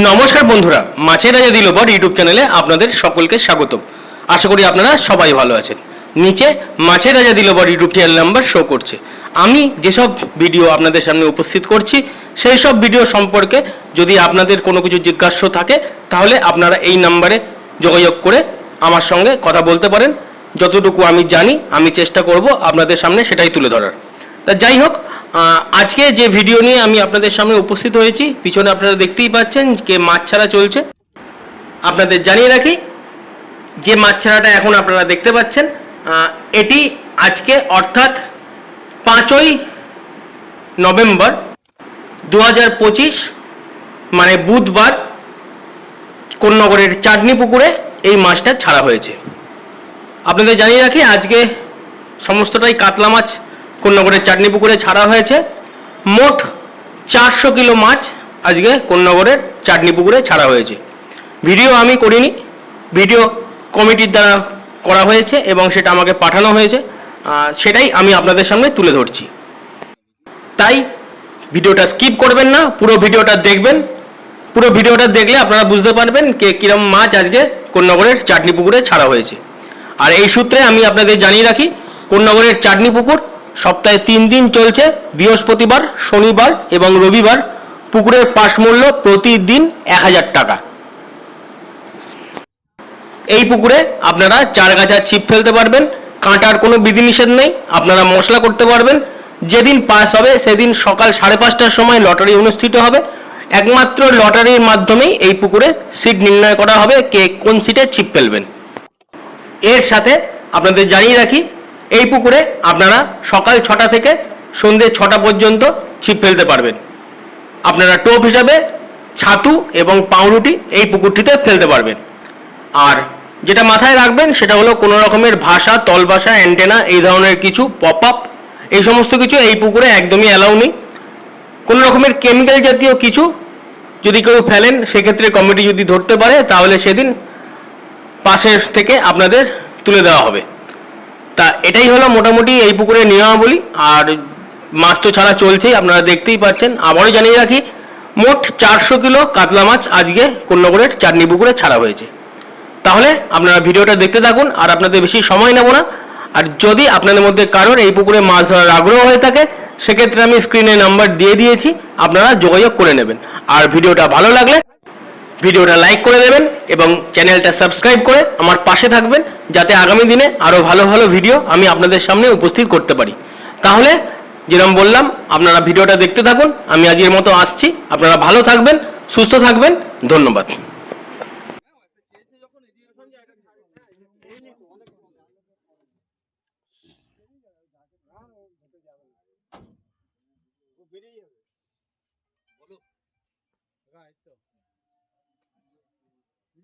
নমস্কার বন্ধুরা, মাছের রাজা দিল বর ইউটিউব চ্যানেলে আপনাদের সকলকে স্বাগত আশা করি আপনারা সবাই ভালো আছেন। নিচে মাছের রাজা দিল বর ইউটিউব চ্যানেল নাম্বার শো করছে। আমি যেসব ভিডিও আপনাদের সামনে উপস্থিত করছি, সেই সব ভিডিও সম্পর্কে যদি আপনাদের কোনো কিছু জিজ্ঞাস্য থাকে, তাহলে আপনারা এই নাম্বারে যোগাযোগ করে আমার সঙ্গে কথা বলতে পারেন। যতটুকু আমি জানি, আমি চেষ্টা করব আপনাদের সামনে সেটাই তুলে ধরার। তা যাই হোক আজকে যে ভিডিও নিয়ে আমি আপনাদের সামনে উপস্থিত হয়েছি, পিছনে আপনারা দেখতেই পাচ্ছেন যে মাছ ছাড়া চলছে। আপনাদের জানিয়ে রাখি, যে মাছ ছাড়াটা এখন আপনারা দেখতে পাচ্ছেন এটি আজকে অর্থাৎ পাঁচই নভেম্বর দু মানে বুধবার কোন্নগরের চাটনি পুকুরে এই মাছটা ছাড়া হয়েছে। আপনাদের জানিয়ে রাখি, আজকে সমস্তটাই কাতলা মাছ কোন্নগরের চাটনি পুকুরে ছাড়া হয়েছে। মোট চারশো কিলো মাছ আজকে কোন্নগরের চাটনি পুকুরে ছাড়া হয়েছে। ভিডিও আমি করিনি, ভিডিও কমিটির দ্বারা করা হয়েছে এবং সেটা আমাকে পাঠানো হয়েছে সেটাই আমি আপনাদের সামনে তুলে ধরছি। তাই ভিডিওটা স্কিপ করবেন না, পুরো ভিডিওটা দেখবেন। পুরো ভিডিওটা দেখলে আপনারা বুঝতে পারবেন কে কিরম মাছ আজকে কোন্নগরের চাটনি পুকুরে ছাড়া হয়েছে। আর এই সূত্রে আমি আপনাদের জানিয়ে রাখি কোন্নগরের চাটনি পুকুর সপ্তাহে তিন দিন চলছে বৃহস্পতিবার, শনিবার এবং রবিবার। পুকুরের পাশ মূল্য প্রতিদিন এক হাজার টাকা। এই পুকুরে আপনারা চার গাছা ছিপ ফেলতে পারবেন, কাঁটার কোনো বিধিনিষেধ নেই, আপনারা মশলা করতে পারবেন। যেদিন পাস হবে সেদিন সকাল সাড়ে পাঁচটার সময় লটারি অনুষ্ঠিত হবে। একমাত্র লটারির মাধ্যমেই এই পুকুরে সিট নির্ণয় করা হবে কে কোন সিটে ছিপ ফেলবেন। এর সাথে আপনাদের জানিয়ে রাখি এই পুকুরে আপনারা সকাল ছটা থেকে সন্ধ্যে ছটা পর্যন্ত ছিপ ফেলতে পারবেন। আপনারা টোপ হিসাবে ছাতু এবং পাউরুটি এই পুকুরটিতে ফেলতে পারবেন। আর যেটা মাথায় রাখবেন সেটা হলো কোনো রকমের ভাষা তল ভাষা অ্যান্টেনা এই ধরনের কিছু পপ আপ এই সমস্ত কিছু এই পুকুরে একদমই অ্যালাউ নেই। কোনো রকমের কেমিক্যাল জাতীয় কিছু যদি কেউ ফেলেন, সেক্ষেত্রে কমিটি যদি ধরতে পারে, তাহলে সেদিন পাশের থেকে আপনাদের তুলে দেওয়া হবে। তা এটাই হলো মোটামুটি এই পুকুরের নিয়মাবলী আর মাছ তো ছাড়া চলছেই, আপনারা দেখতেই পাচ্ছেন। আবারও জানিয়ে রাখি, মোট চারশো কিলো কাতলা মাছ আজকে কোন্নগরের চাটনি পুকুরে ছাড়া হয়েছে। তাহলে আপনারা ভিডিওটা দেখতে থাকুন, আর আপনাদের বেশি সময় নেব না। আর যদি আপনাদের মধ্যে কারোর এই পুকুরে মাছ ধরার আগ্রহ হয়ে থাকে, সেক্ষেত্রে আমি স্ক্রিনে নাম্বার দিয়ে দিয়েছি, আপনারা যোগাযোগ করে নেবেন। আর ভিডিওটা ভালো লাগলে ভিডিওটা লাইক করে দেবেন এবং চ্যানেলটা সাবস্ক্রাইব করে আমার পাশে থাকবেন যাতে আগামী দিনে আরও ভালো ভালো ভিডিও আমি আপনাদের সামনে উপস্থিত করতে পারি। তাহলে যেরকম বললাম, আপনারা ভিডিওটা দেখতে থাকুন। আমি আজকের মতো আসছি। আপনারা ভালো থাকবেন, সুস্থ থাকবেন। ধন্যবাদ।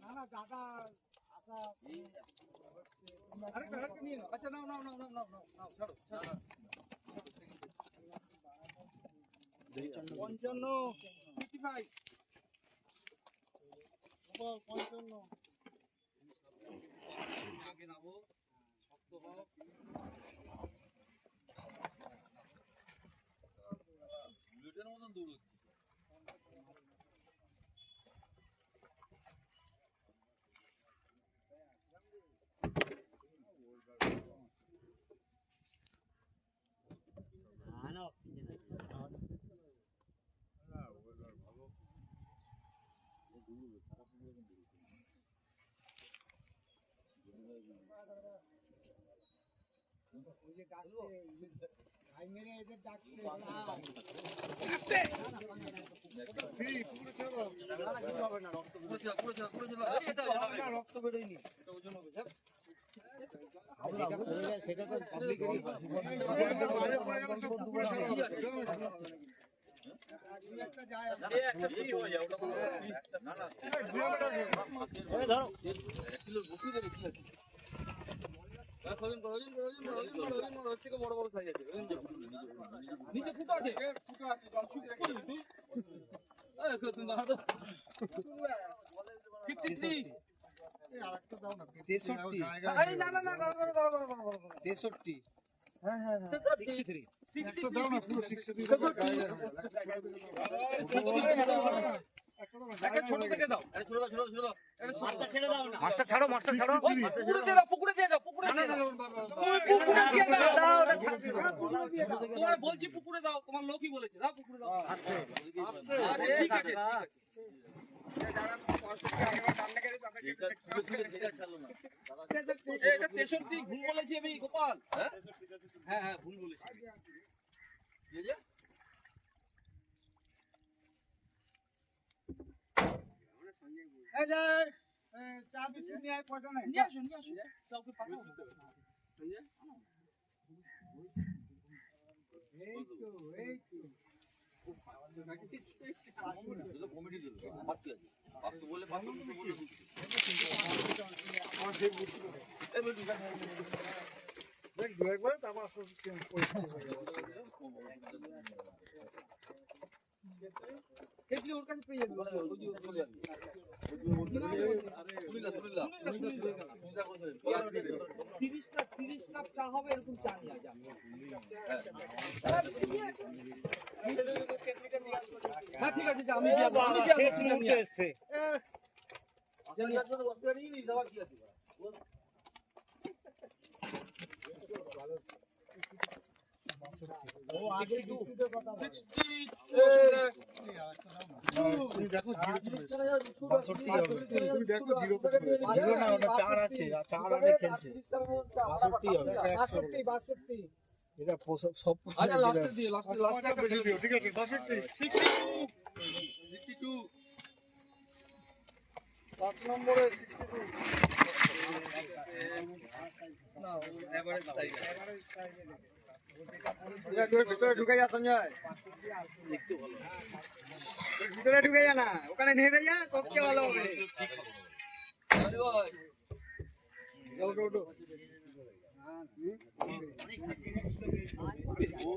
না না আচ্ছা আচ্ছা পঞ্চান্ন শক্ত হও ওই যে ডাকছে ভাই মেরে রক্ত বেরোয়নি সেটা তো নিচে ফুটো আছে ফুটো আছে জল শুকিয়ে করলি তুই তেষট্টি হ্যাঁ হ্যাঁ হ্যাঁ ছাড়ো ছাড়ো পুকুরে দিয়ে দাও পুকুরে দিয়ে দাও পুকুরে দিয়ে দাও পুকুরে দিয়ে দাও তোমার বলছি পুকুরে দাও তোমার লোকই বলেছে দাও পুকুরে দাও আচ্ছা ঠিক আছে ঠিক আছে হ্যাঁ নিয়ে পয়সা নিয়ে আসুন এই তো এই তো। দেখ দু একবার তারপর আস্তে আস্তে চেঞ্জ পরিস্থিতি হয়ে দেখলি ওর কাছে পেয়ে যাবি ওই যে ওর চলে যাবি তুলিলা তুলিলা তিরিশটা তিরিশ কাপ চা হবে এরকম চা নিয়ে আসি আমি হ্যাঁ ঠিক আছে যা, আমি আসব, আমি দিয়ে আসব, তুমি নিয়ে আসো। ও আগে বিস্কুটের কথা বল। 60, তুমি দেখো জিরো বাষট্টি হবে তুমি দেখো জিরো জিরো না ওটা চার আছে আর চার আগে খেলছে বাষট্টি হবে এটা সব আচ্ছা লাস্টে দিয়ে লাস্টে লাস্টে ঠিক আছে বাষট্টি 62 62 পাঁচ নম্বরে না এভারেজ ভিতরে ঢুকে যা ভিতরে ঢুকে যা না ওখানে নেমে যা সবচেয়ে ভালো হবে।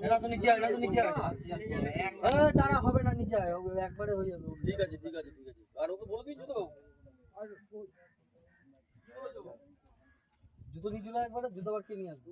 এটা তো নিচে আয়, তো নিচে আয়। হবে না নিচে একবারে হয়ে যাবে ঠিক আছে ঠিক আছে আর ওকে বলে দিয়েছ তো? জুতো নিচে না একবারে জুতো আবার কে নিয়ে আসবে?